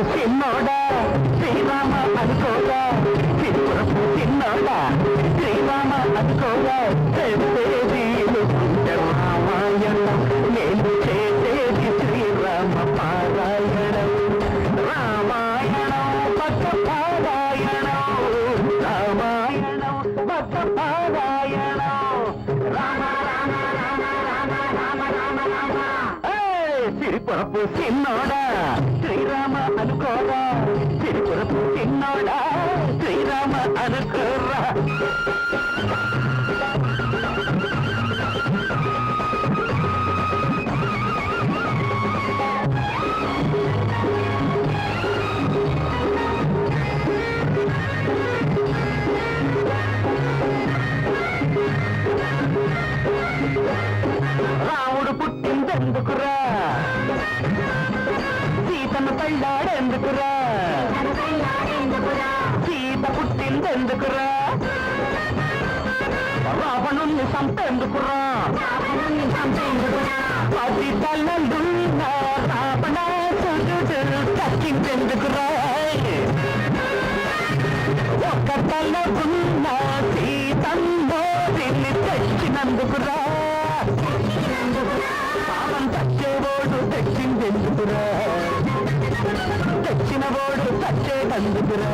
చిన్నోడా? శ్రీరామ అనుకోగా. తిరుపురపు తిన్నోడా శ్రీరామ అనుకోగా. చిరుకొరపు చిన్నోడా శ్రీరామ అనుకోరా. చిరుకొరపు చిన్నోడా శ్రీరామ అనుకోరా. Wow. తల్లాడెందుకురా సీత పుట్టిందెందుకురా రావణుణ్ణి సంపెందుకురా పది తల్లున్నా రావణ చూడు తక్కిందెందుకురా ఒక్క తల్లున్న సీతంలో వెళ్ళి తెచ్చినందుకురా? పాపం తచ్చేవాడు తెచ్చిందెందుకురా? తెచ్చిన వాడు తచ్చేటందుకురా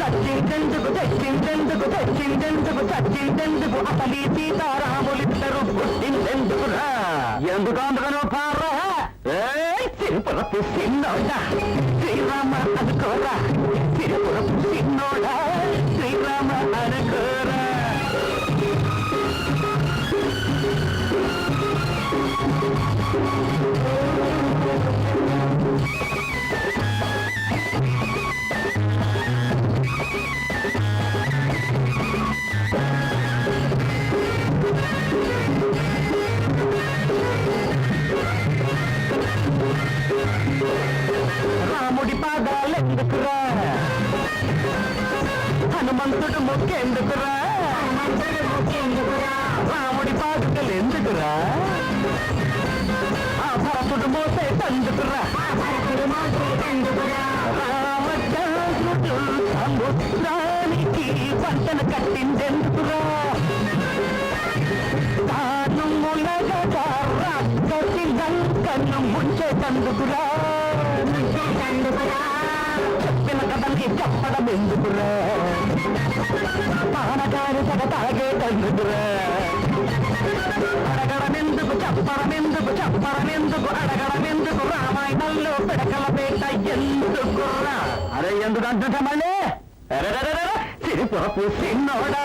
తచ్చింటెందుకు తెచ్చింటెందుకు తెచ్చింటెందుకు తచ్చింటెందుకు అసలీ సీతారాములిద్దరు పుట్టింటెందుకురా. ఎందుకు అందుకనో పారా తిరుపురపు సిన్నోడా శ్రీరామ అనుకోరా తిరుపురపు సిన్నోడా మొక్కెందుకురా? రాముడి పాదుకలు ఎందుకురా? ఆ భరతుడు మోసే తందుకురా రామచంద్రుడు సముద్రానికి పంటన కట్టిందెందుకురా? తాను ములగగా రాక్షసి లంకను ముంచే తందుకురా ఎందుకురా? పానకాని తగ తాగే తందుకురా అడగడమెందుకు చెప్పడమెందుకు చెప్పడమెందుకు అడగడమెందుకు రామాయణంలో పిడకల పేట ఎందుకురా? అరే ఎందుకు అంటుంటా మళ్ళీ సిరిపప్పు సిన్నోడా